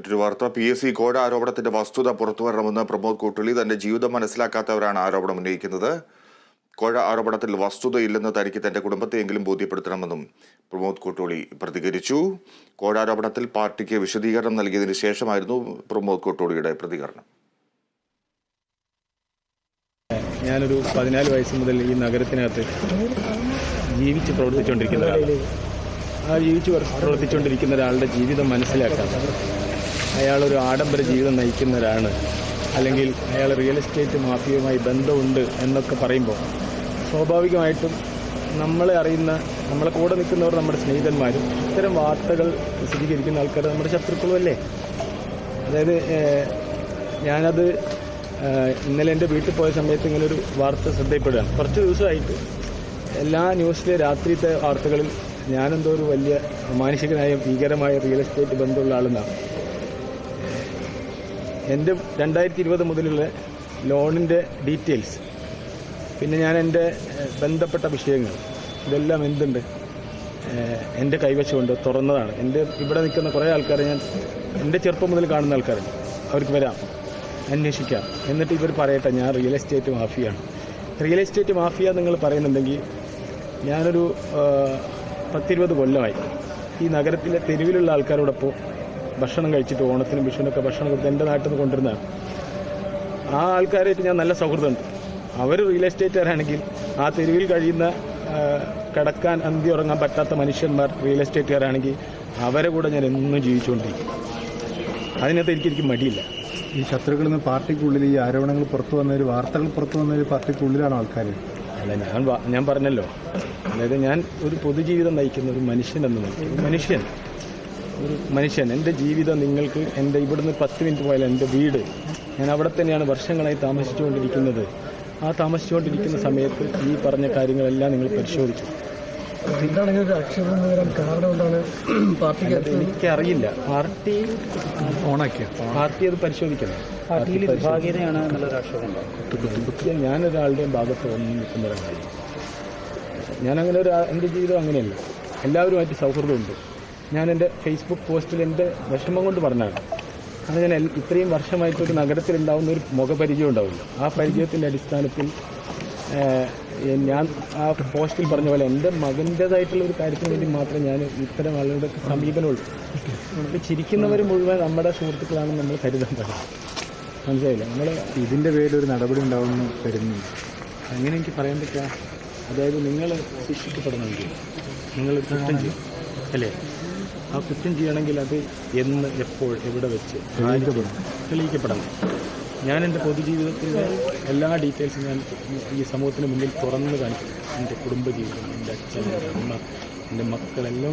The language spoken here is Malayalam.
മറ്റൊരു വാർത്ത പി എസ് സി കോഴ ആരോപണത്തിന്റെ വസ്തുത പുറത്തുവരണമെന്ന് പ്രമോദ് കൂട്ടുള്ളി തന്റെ ജീവിതം മനസ്സിലാക്കാത്തവരാണ് ആരോപണം ഉന്നയിക്കുന്നത്. കോഴ ആരോപണത്തിൽ വസ്തുതയില്ലെന്ന് തനിക്ക് തന്റെ കുടുംബത്തെയെങ്കിലും ബോധ്യപ്പെടുത്തണമെന്നും പ്രമോദ് കൂട്ടുള്ളി പ്രതികരിച്ചു. കോഴ ആരോപണത്തിൽ പാർട്ടിക്ക് വിശദീകരണം നൽകിയതിനു ശേഷമായിരുന്നു പ്രമോദ് കൂട്ടുള്ളിയുടെ പ്രതികരണം. ഞാനൊരു പതിനാല് വയസ്സ് മുതൽ ഈ നഗരത്തിനകത്ത് ജീവിച്ച് പ്രവർത്തിച്ചുകൊണ്ടിരിക്കുന്ന ആ ജീവിച്ച് പ്രവർത്തിച്ചുകൊണ്ടിരിക്കുന്ന ഒരാളുടെ ജീവിതം മനസ്സിലാക്കാൻ അയാളൊരു ആഡംബര ജീവിതം നയിക്കുന്നവരാണ് അല്ലെങ്കിൽ അയാൾ റിയൽ എസ്റ്റേറ്റ് മാഫിയയുമായി ബന്ധമുണ്ട് എന്നൊക്കെ പറയുമ്പോൾ സ്വാഭാവികമായിട്ടും നമ്മളെ അറിയുന്ന നമ്മളെ കൂടെ നിൽക്കുന്നവർ നമ്മുടെ സ്നേഹിതന്മാരും ഇത്തരം വാർത്തകൾ പ്രസിദ്ധീകരിക്കുന്ന ആൾക്കാർ നമ്മുടെ ശത്രുക്കളും അല്ലേ? അതായത് ഞാനത് ഇന്നലെ എന്റെ വീട്ടിൽ പോയ സമയത്ത് ഇങ്ങനെ ഒരു വാർത്ത ശ്രദ്ധയിൽപ്പെടുകയാണ്. കുറച്ച് ദിവസമായിട്ട് എല്ലാ ന്യൂസിലെ രാത്രിയിലത്തെ വാർത്തകളിൽ ഞാനെന്തോ ഒരു വലിയ മാനുഷികനായ ഭീകരമായ റിയൽ എസ്റ്റേറ്റ് ബന്ധമുള്ള ആളെന്നാണ്. എന്റെ രണ്ടായിരത്തി ഇരുപത് മുതലുള്ള ലോണിന്റെ ഡീറ്റെയിൽസ് പിന്നെ ഞാൻ എന്റെ ബന്ധപ്പെട്ട വിഷയങ്ങൾ ഇതെല്ലാം എന്തുണ്ട് എന്റെ കൈവശമുണ്ട് തുറന്നതാണ്. എന്റെ ഇവിടെ നിൽക്കുന്ന കുറേ ആൾക്കാരെ ഞാൻ എന്റെ ചെറുപ്പം മുതൽ കാണുന്ന ആൾക്കാരുണ്ട്. അവർക്ക് വരാം അന്വേഷിക്കാം. എന്നിട്ട് ഇവർ പറയട്ടെ ഞാൻ റിയൽ എസ്റ്റേറ്റ് മാഫിയാണ്. റിയൽ എസ്റ്റേറ്റ് മാഫിയ നിങ്ങൾ പറയുന്നുണ്ടെങ്കിൽ ഞാനൊരു പത്തിരുപത് കൊല്ലമായി ഈ നഗരത്തിലെ തെരുവിലുള്ള ആൾക്കാരോടൊപ്പം ഭക്ഷണം കഴിച്ചിട്ട് ഓണത്തിനും വിഷുവിനൊക്കെ ഭക്ഷണം കൊടുത്ത് എന്റെ നാട്ടിൽ നിന്ന് കൊണ്ടുവരുന്ന ആ ആൾക്കാരായിട്ട് ഞാൻ നല്ല സൗഹൃദമുണ്ട്. അവർ റിയൽ എസ്റ്റേറ്റുകാരാണെങ്കിൽ ആ തെരുവിൽ കഴിയുന്ന കിടക്കാൻ അന്തി ഉറങ്ങാൻ പറ്റാത്ത മനുഷ്യന്മാർ റിയൽ എസ്റ്റേറ്റുകാരാണെങ്കിൽ അവരെ കൂടെ ഞാൻ എന്നും ജീവിച്ചുകൊണ്ടിരിക്കും. അതിനകത്ത് എനിക്ക് എനിക്ക് മടിയില്ല. ഈ ശത്രുക്കളിൽ നിന്ന് പാർട്ടിക്കുള്ളിൽ ഈ ആരോപണങ്ങൾ പുറത്തു വന്നൊരു വാർത്തകൾ പുറത്തു വന്നൊരു പാർട്ടിക്കുള്ളിലാണ് ആൾക്കാർ അല്ല ഞാൻ ഞാൻ പറഞ്ഞല്ലോ. അതായത് ഞാൻ ഒരു പൊതുജീവിതം നയിക്കുന്ന ഒരു മനുഷ്യൻ എന്ന് ഒരു മനുഷ്യൻ. ഒരു മനുഷ്യൻ എന്റെ ജീവിതം നിങ്ങൾക്ക് എന്റെ ഇവിടുന്ന് പത്ത് മിനിറ്റ് പോയാൽ എന്റെ വീട്. ഞാൻ അവിടെ തന്നെയാണ് വർഷങ്ങളായി താമസിച്ചുകൊണ്ടിരിക്കുന്നത്. ആ താമസിച്ചുകൊണ്ടിരിക്കുന്ന സമയത്ത് ഈ പറഞ്ഞ കാര്യങ്ങളെല്ലാം നിങ്ങൾ പരിശോധിച്ചു. എനിക്കറിയില്ല. പാർട്ടി ഓണാക്കിയ? പാർട്ടി അത് പരിശോധിക്കണം. ഞാനൊരാളുടെയും ഭാഗത്ത് ഒന്നും നിൽക്കുന്ന ഒരാളായി ഞാനങ്ങനെ ഒരു എന്റെ ജീവിതം അങ്ങനെയല്ല. എല്ലാവരുമായിട്ട് സൗഹൃദമുണ്ട്. ഞാൻ എന്റെ ഫേസ്ബുക്ക് പോസ്റ്റിൽ എന്റെ വിഷമം കൊണ്ട് പറഞ്ഞാണ് കാരണം ഞാൻ ഇത്രയും വർഷമായിട്ട് ഒരു നഗരത്തിൽ ഉണ്ടാവുന്ന ഒരു മുഖപരിചയം ഉണ്ടാവില്ല. ആ പരിചയത്തിന്റെ അടിസ്ഥാനത്തിൽ ഞാൻ ആ പോസ്റ്റിൽ പറഞ്ഞ പോലെ എന്റെ മകന്റേതായിട്ടുള്ള ഒരു കാര്യത്തിന് വേണ്ടി മാത്രം ഞാൻ ഇത്തരം ആളുകളുടെ സമീപനമുള്ളൂ. ഇപ്പോൾ ചിരിക്കുന്നവർ മുഴുവൻ നമ്മുടെ സുഹൃത്തുക്കളാണ് നമ്മൾ കരുതാൻ പാടില്ല. മനസ്സിലായില്ല? നമ്മൾ ഇതിന്റെ പേരിൽ ഒരു നടപടി ഉണ്ടാവുമെന്ന് കരുതുന്നു. അങ്ങനെ എനിക്ക് പറയാൻ പറ്റുക അതായത് നിങ്ങൾ ശിക്ഷിക്കപ്പെടണമെങ്കിൽ നിങ്ങൾ കുറ്റം അല്ലേ? ആ കുറ്റം ചെയ്യണമെങ്കിൽ അത് എന്ന് എപ്പോൾ എവിടെ വെച്ച് തെളിയിക്കപ്പെടും. തെളിയിക്കപ്പെടണം ഞാൻ എന്റെ പൊതുജീവിതത്തിലെ എല്ലാ ഡീറ്റെയിൽസും ഞാൻ ഈ സമൂഹത്തിന് മുന്നിൽ തുറന്നു കാണിക്കും എന്റെ കുടുംബജീവിതം എന്റെ അച്ഛൻ എന്റെ അമ്മ എന്റെ മക്കളെല്ലാം